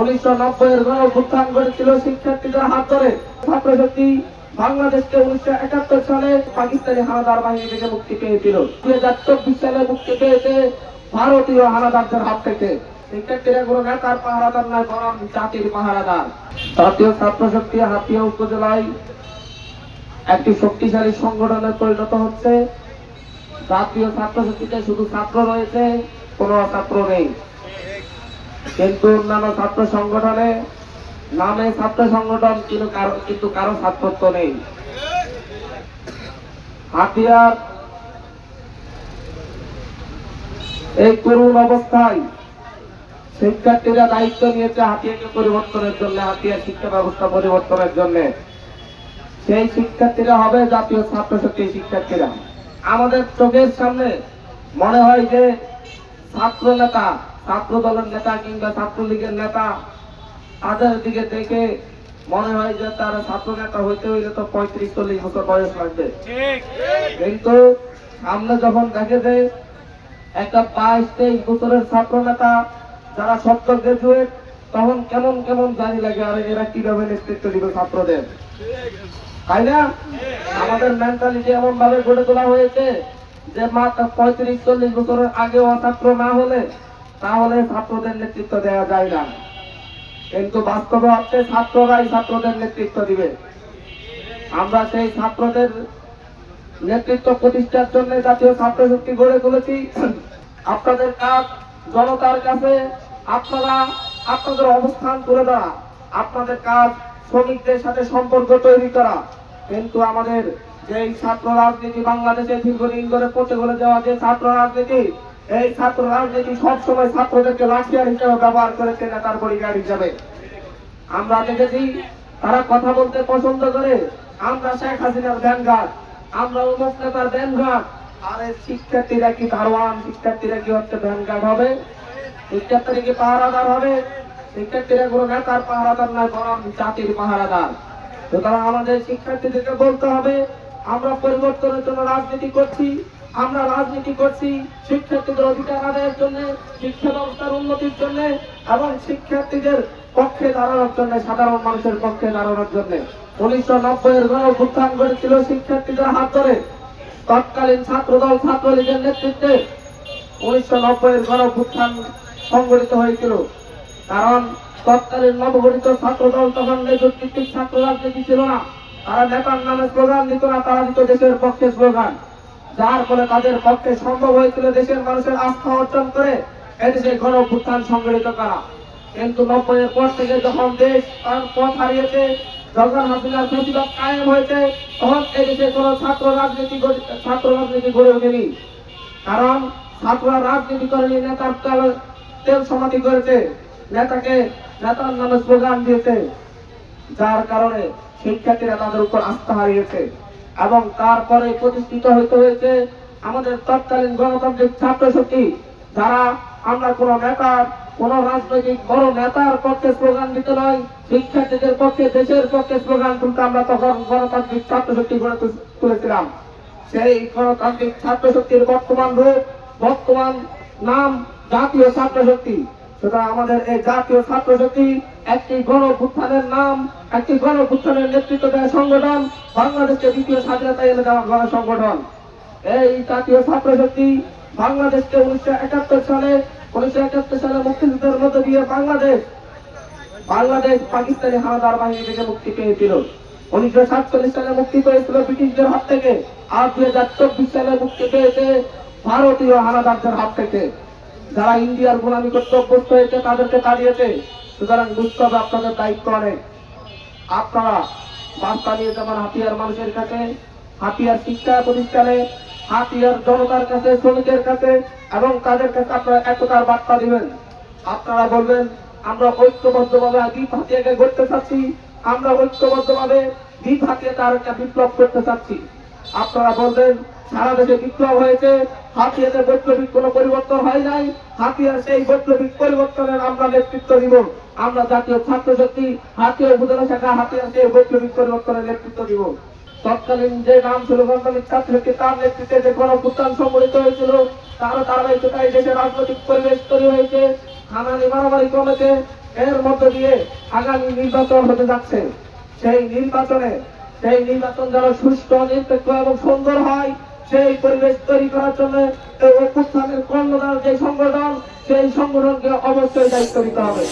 উনিশশো নব্বই এর গণ অভ্যুত্থান করেছিল শিক্ষার্থীদের হাত ধরে। বাংলাদেশকে উনিশশো একাত্তর সালে পাকিস্তানি হানাদার বাহিনী থেকে মুক্তি পেয়েছিল। হাজার চব্বিশ সালে মুক্তি পেয়েছে ভারতীয় হানাদারদের হাত থেকে। ছাত্র হাতিয়া উপজেলায় একটি শক্তিশালী সংগঠনে পরিণত হচ্ছে। জাতীয় শুধু ছাত্র রয়েছে, কোনো ছাত্র নেই। কিন্তু অন্যান্য ছাত্র সংগঠনে নামে ছাত্র সংগঠন কিন্তু কারও কিন্তু কারও ছাত্রত্ব নেই। হাতিয়ার এই করুণ অবস্থায় শিক্ষার্থীরা দায়িত্ব নিয়েছে হাতিয়াকে পরিবর্তনের জন্য, হাতিয়ার শিক্ষা ব্যবস্থা পরিবর্তনের জন্য। সেই শিক্ষার্থীরা হবে জাতীয় ছাত্র শক্তি শিক্ষার্থীরা। আমাদের চোখের সামনে মনে হয় যে ছাত্র নেতা ছাত্র দলের নেতা কিংবা ছাত্রলীগের নেতা তাদের দিকে দেখে মনে হয় যে তার ছাত্র নেতা হইতে হইলে তো পঁয়ত্রিশ চল্লিশ বছর বয়স লাগবে। কিন্তু সামনে যখন দেখে যে একটা বাইশ তেইশ বছরের ছাত্র নেতা যারা সত্য গ্রাজুয়েট তখন কেমন কেমন জানি লাগে আর এরা কীভাবে নেতৃত্ব দিবে ছাত্রদের? তাই না? আমাদের মেন্টালিটি এমন ভাবে গড়ে তোলা হয়েছে যে মাত্র পঁয়ত্রিশ চল্লিশ বছরের আগেও ছাত্র না হলে তাহলে ছাত্রদের নেতৃত্ব দেওয়া যায় না। কিন্তু বাস্তবে হচ্ছে ছাত্ররাই ছাত্রদের নেতৃত্ব দিবে। আমরা সেই ছাত্রদের নেতৃত্ব প্রতিষ্ঠার জন্য জাতীয় ছাত্র শক্তি গড়ে তুলেছি। আপনাদের কাজ জনতার কাছে আপনারা, আপনাদের অবস্থান তুলে দেওয়া আপনাদের কাজ শ্রমিকদের সাথে সম্পর্ক তৈরি করা। কিন্তু আমাদের যে ছাত্র রাজনীতি বাংলাদেশে দীর্ঘদিন ধরে পচে গলে যাওয়া যে ছাত্র রাজনীতি এই ছাত্র রাজনীতি সবসময় ছাত্রদেরকে লাঠিয়ার হিসেবে ব্যবহার করেছে নেতার পরিবার হিসাবে। আমরা দেখেছি, তারা কথা বলতে পছন্দ করে। আমরা শেখ হাসিনার ব্যানঘাট আমরা অমুক নেতার ব্যানঘাট আর এই শিক্ষার্থীরা কি দারোয়ান শিক্ষার্থীরা কি হচ্ছে ব্যানঘাট হবে? শিক্ষার্থীরা কি পাহারাদার হবে? শিক্ষার্থীরা কোনো নেতার পাহারাদার নয় বরং জাতির পাহারাদার। সুতরাং আমাদের শিক্ষার্থীদেরকে বলতে হবে, আমরা পরিবর্তনের জন্য রাজনীতি করছি। আমরা রাজনীতি করছি শিক্ষার্থীদের অধিকার আদায়ের জন্য, শিক্ষা ব্যবস্থার উন্নতির জন্য এবং শিক্ষার্থীদের পক্ষে দাঁড়ানোর জন্য, সাধারণ মানুষের পক্ষে দাঁড়ানোর জন্য। উনিশশো নব্বই এর গণ অভ্যুত্থান করেছিল শিক্ষার্থীদের হাত ধরে। তৎকালীন ছাত্রদল, ছাত্রলীগের নেতৃত্বে উনিশশো নব্বই এর গণ অভ্যুত্থান সংগঠিত হয়েছিল। কারণ তৎকালীন নবগঠিত ছাত্র দল তখন নেতৃত্বিক ছাত্র রাজনীতি ছিল না। তারা নেতার নামে স্লোগান দিত না, তারা দিত দেশের পক্ষে স্লোগান। যার ফলে তাদের পক্ষে সম্ভব হয়েছিল দেশের মানুষের আস্থা অর্জন করে এদেশে গণ অভ্যুত্থান সংগঠিত করা। কিন্তু নব্বই এর পর থেকে যখন দেশ তার পথ হারিয়েছে, যখন হাসিনার প্রতিবাদ কায়েম হয়েছে, তখন এদেশে কোনো ছাত্র রাজনীতি ছাত্র রাজনীতি গড়ে ওঠেনি। কারণ ছাত্ররা রাজনীতি করেনি, নেতার তেল সমাধি করেছে, নেতাকে নেতার নামে স্লোগান দিয়েছে। যার কারণে শিক্ষার্থীরা তাদের উপর আস্থা হারিয়েছে। এবং তারপরে প্রতিষ্ঠিত হইতে হয়েছে আমাদের তৎকালীন গণতান্ত্রিক ছাত্র শক্তি যারা আমরা কোন নেতার, কোন রাজনৈতিক বড় নেতার পক্ষে স্লোগান দিতে নয়, শিক্ষার্থীদের পক্ষে, দেশের পক্ষে স্লোগান তুলতে আমরা তখন গণতান্ত্রিক ছাত্র শক্তি গড়ে তুলেছিলাম। সেই গণতান্ত্রিক ছাত্র শক্তির বর্তমান রূপ, বর্তমান নাম জাতীয় ছাত্র শক্তি সুতরাং আমাদের এই জাতীয় ছাত্র শক্তি একটি গণ উত্থানের নাম, একটি গণ উত্থানের নেতৃত্ব দেওয়া সংগঠন, বাংলাদেশকে দ্বিতীয় স্বাধীনতা এনে দেওয়া সংগঠন এই জাতীয় ছাত্র শক্তি বাংলাদেশকে উনিশশো একাত্তর সালে, উনিশশো একাত্তর সালে মুক্তিযুদ্ধের মধ্যে দিয়ে বাংলাদেশ বাংলাদেশ পাকিস্তানি হানাদার বাহিনী থেকে মুক্তি পেয়েছিল। উনিশশো সাতচল্লিশ সালে মুক্তি পেয়েছিল ব্রিটিশদের হাত থেকে, আর দুই হাজার চব্বিশ সালে মুক্তি পেয়েছে ভারতীয় হানাদারদের হাত থেকে। যারা ইন্ডিয়ার গোলামি করতে অভ্যস্ত হয়েছে, তাদেরকে তাড়িয়েছে। সুতরাং বুঝতে হবে আপনাদের দায়িত্ব অনেক। আপনারা বার্তা নিয়ে যাবেন হাতিয়ার মানুষের কাছে, হাতিয়ার শিক্ষা প্রতিষ্ঠানে, হাতিয়ার জনতার কাছে, শ্রমিকের কাছে, এবং তাদের কাছে আপনারা একতার বার্তা দিবেন। আপনারা বলবেন, আমরা ঐক্যবদ্ধভাবে দ্বীপ হাতিয়াকে গড়তে চাচ্ছি। আমরা ঐক্যবদ্ধভাবে দ্বীপ হাতিয়ে তার একটা বিপ্লব করতে চাচ্ছি। আপনারা বলবেন, সারা দেশে বিপ্লব হয়েছে। হাতিয়াতে বৈপ্লবিক কোনো পরিবর্তন হয় নাই। হাতিয়ার সেই বৈপ্লবিক পরিবর্তনের আমরা নেতৃত্ব দিব। আমরা জাতীয় ছাত্র শক্তি হাতিয়ার উপজেলা শাখা, হাতিয়ার সেই বৈপ্লবিক পরিবর্তনের নেতৃত্ব দিব। তৎকালীন যে নাম ছিল গণতান্ত্রিক ছাত্রকে তার নেতৃত্বে যে গণপুত্থান সংগঠিত হয়েছিল, তার ধারাবাহিকতায় দেশের রাজনৈতিক পরিবেশ তৈরি হয়েছে। হানানি মারামারি কমেছে। এর মধ্য দিয়ে আগামী নির্বাচন হতে যাচ্ছে। সেই নির্বাচনে, সেই নির্বাচন যেন সুষ্ঠু, নিরপেক্ষ এবং সুন্দর হয় সেই পরিবেশ তৈরি করার জন্য এই অভ্যুত্থানের কর্ণধার যে সংগঠন, সেই সংগঠনকে অবশ্যই দায়িত্ব নিতে হবে।